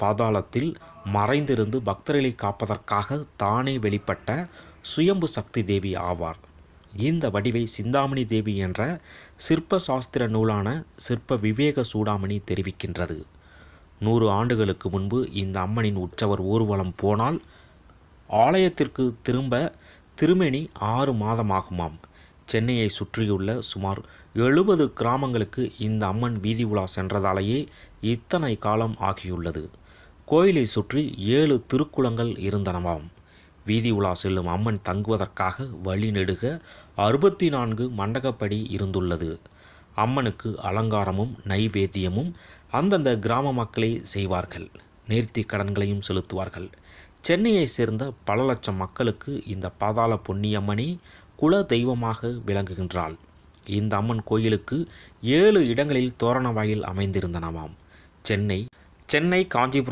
பாதாளத்தில் மறைந்திருந்து பக்தர்களை காப்பதற்காக தானே வெளிப்பட்ட சுயம்பு சக்தி தேவி ஆவார். இந்த வடிவை சிந்தாமணி தேவி என்ற சிற்ப சாஸ்திர நூலான சிற்ப விவேக சூடாமணி தெரிவிக்கின்றது. நூறு ஆண்டுகளுக்கு முன்பு இந்த அம்மனின் உற்சவர் ஊர்வலம் போனால் ஆலயத்திற்கு திரும்ப திருமேனி ஆறு மாதமாகுமாம். சென்னையை சுற்றியுள்ள சுமார் எழுபது கிராமங்களுக்கு இந்த அம்மன் வீதி உலா சென்றதாலேயே இத்தனை காலம் ஆகியுள்ளது. கோயிலை சுற்றி ஏழு திருக்குளங்கள் இருந்தனவாம். வீதி உலா செல்லும் அம்மன் தங்குவதற்காக வழி நெடுக அறுபத்தி நான்கு மண்டகப்படி இருந்துள்ளது. அம்மனுக்கு அலங்காரமும் நைவேத்தியமும் அந்தந்த கிராம மக்களே செய்வார்கள். நேர்த்தி கடன்களையும் செலுத்துவார்கள். சென்னையை சேர்ந்த பல லட்சம் மக்களுக்கு இந்த பாதாள பொன்னியம்மனே குல தெய்வமாக விளங்குகின்றாள். இந்த அம்மன் கோயிலுக்கு ஏழு இடங்களில் தோரண வாயில் அமைந்திருந்தனவாம். சென்னை சென்னை காஞ்சிபுரம்